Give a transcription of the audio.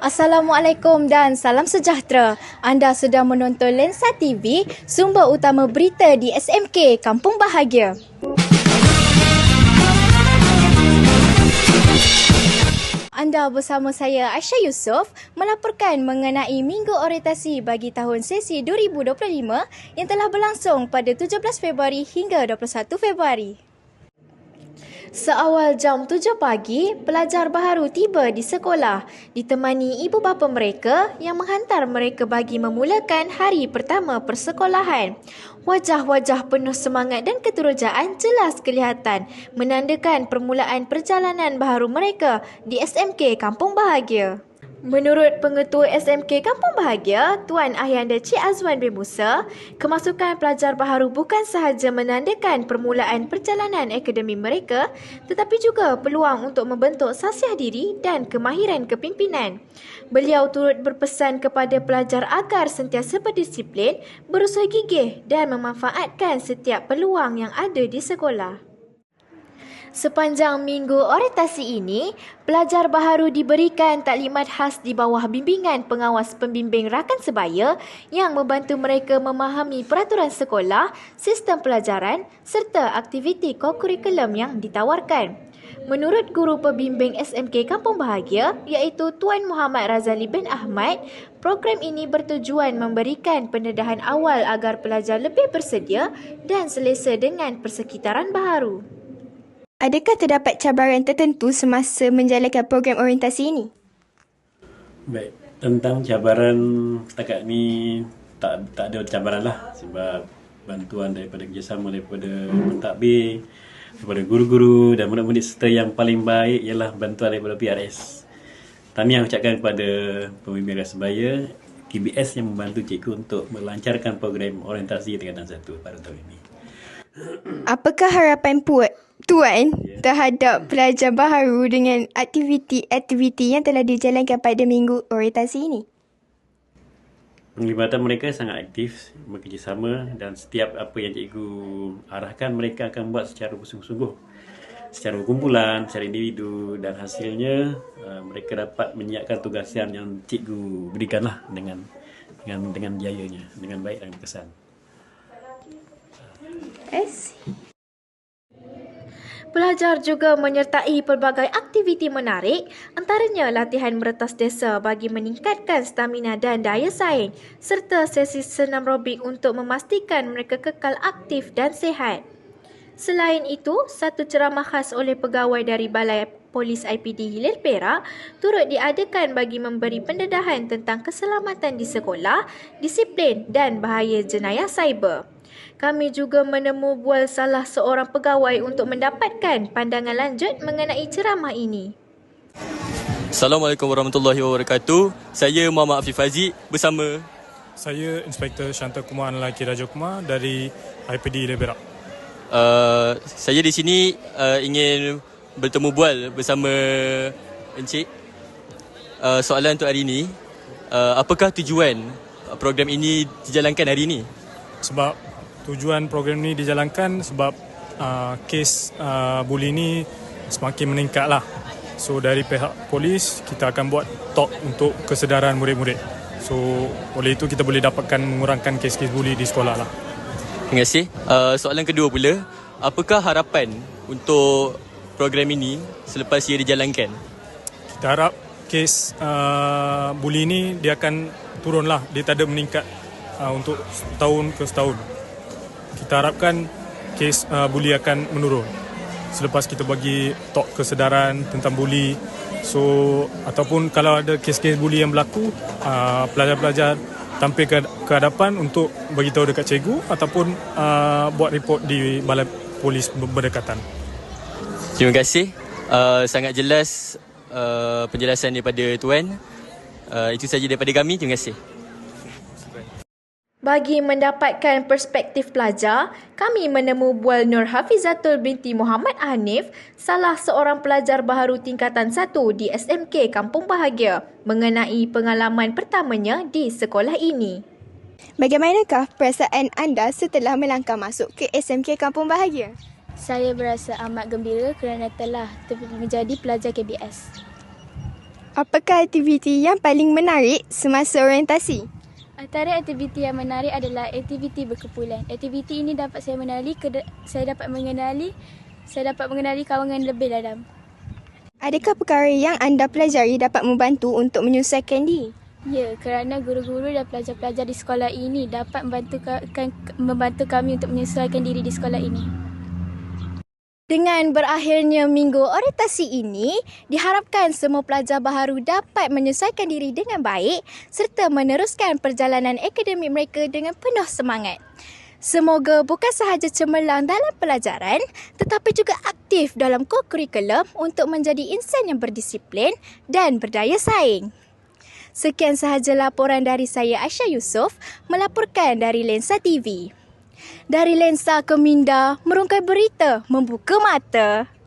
Assalamualaikum dan salam sejahtera. Anda sedang menonton Lensa TV, sumber utama berita di SMK Kampung Bahagia. Anda bersama saya Aisyah Yusof melaporkan mengenai Minggu Orientasi bagi tahun sesi 2025 yang telah berlangsung pada 17 Februari hingga 21 Februari. Seawal jam 7 pagi, pelajar baharu tiba di sekolah ditemani ibu bapa mereka yang menghantar mereka bagi memulakan hari pertama persekolahan. Wajah-wajah penuh semangat dan keterujaan jelas kelihatan menandakan permulaan perjalanan baharu mereka di SMK Kampung Bahagia. Menurut Pengetua SMK Kampung Bahagia, Tuan Ahyanda Cik Azwan bin Musa, kemasukan pelajar baharu bukan sahaja menandakan permulaan perjalanan akademi mereka, tetapi juga peluang untuk membentuk sasiah diri dan kemahiran kepimpinan. Beliau turut berpesan kepada pelajar agar sentiasa berdisiplin, berusaha gigih dan memanfaatkan setiap peluang yang ada di sekolah. Sepanjang minggu orientasi ini, pelajar baharu diberikan taklimat khas di bawah bimbingan pengawas pembimbing rakan sebaya yang membantu mereka memahami peraturan sekolah, sistem pelajaran serta aktiviti kokurikulum yang ditawarkan. Menurut guru pembimbing SMK Kampung Bahagia iaitu Tuan Muhammad Razali bin Ahmad, program ini bertujuan memberikan pendedahan awal agar pelajar lebih bersedia dan selesa dengan persekitaran baharu. Adakah terdapat cabaran tertentu semasa menjalankan program orientasi ini? Baik, tentang cabaran setakat ni tak tak ada cabaran lah sebab bantuan daripada kerjasama daripada pentadbir, daripada guru-guru dan murid-murid serta yang paling baik ialah bantuan daripada PRS. Tahniah ucapkan kepada pemimpin Rasbaya KBS yang membantu cikgu untuk melancarkan program orientasi tingkatan satu pada tahun ini. Apakah harapan puan Tuan terhadap pelajar baharu dengan aktiviti-aktiviti yang telah dijalankan pada minggu orientasi ini? Penglibatan mereka sangat aktif, bekerjasama dan setiap apa yang cikgu arahkan mereka akan buat secara bersungguh-sungguh. Secara kumpulan, secara individu dan hasilnya uh, mereka dapat menyiapkan tugasan yang cikgu berikanlah dengan dengan dengan jayanya, dengan baik dan kesan. I see. Pelajar juga menyertai pelbagai aktiviti menarik, antaranya latihan meretas desa bagi meningkatkan stamina dan daya saing, serta sesi senam robik untuk memastikan mereka kekal aktif dan sihat. Selain itu, satu ceramah khas oleh pegawai dari Balai Polis IPD Hilir Perak turut diadakan bagi memberi pendedahan tentang keselamatan di sekolah, disiplin dan bahaya jenayah cyber kami juga menemu bual salah seorang pegawai untuk mendapatkan pandangan lanjut mengenai ceramah ini. Assalamualaikum warahmatullahi wabarakatuh. Saya Muhammad Afif Aziz bersama saya Inspektor Shanta Kumar Lelaki Raja Kumar dari IPD Leberak. Uh, saya di sini uh, ingin bertemu bual bersama Encik. Uh, soalan untuk hari ini, uh, apakah tujuan program ini dijalankan hari ini? Sebab tujuan program ini dijalankan sebab uh, kes uh, buli ini semakin meningkat lah. So dari pihak polis kita akan buat talk untuk kesedaran murid-murid. So oleh itu kita boleh dapatkan mengurangkan kes-kes buli di sekolah lah. Terima kasih. Uh, soalan kedua pula, apakah harapan untuk program ini selepas ia dijalankan? Kita harap kes uh, buli ini dia akan turun lah. Dia tak ada meningkat uh, untuk tahun ke setahun kita harapkan kes uh, buli akan menurun. Selepas kita bagi talk kesedaran tentang buli so ataupun kalau ada kes-kes buli yang berlaku uh, pelajar-pelajar tampil ke, ke hadapan untuk bagi tahu dekat cikgu ataupun uh, buat report di balai polis berdekatan. Terima kasih. Uh, sangat jelas uh, penjelasan daripada tuan. Uh, itu saja daripada kami. Terima kasih bagi mendapatkan perspektif pelajar, kami menemu bual Nur Hafizatul binti Muhammad Hanif, salah seorang pelajar baharu tingkatan 1 di SMK Kampung Bahagia, mengenai pengalaman pertamanya di sekolah ini. Bagaimanakah perasaan anda setelah melangkah masuk ke SMK Kampung Bahagia? Saya berasa amat gembira kerana telah menjadi pelajar KBS. Apakah aktiviti yang paling menarik semasa orientasi? Antara aktiviti yang menarik adalah aktiviti berkumpulan. Aktiviti ini dapat saya mengenali saya dapat mengenali saya dapat mengenali kawangan lebih dalam. Adakah perkara yang anda pelajari dapat membantu untuk menyelesaikan diri? Ya, kerana guru-guru dan pelajar-pelajar di sekolah ini dapat membantu, membantu kami untuk menyesuaikan diri di sekolah ini. Dengan berakhirnya minggu orientasi ini, diharapkan semua pelajar baharu dapat menyesuaikan diri dengan baik serta meneruskan perjalanan akademik mereka dengan penuh semangat. Semoga bukan sahaja cemerlang dalam pelajaran tetapi juga aktif dalam co-curriculum untuk menjadi insan yang berdisiplin dan berdaya saing. Sekian sahaja laporan dari saya Aisyah Yusof melaporkan dari Lensa TV. Dari Lensa ke Minda, merungkai berita, membuka mata.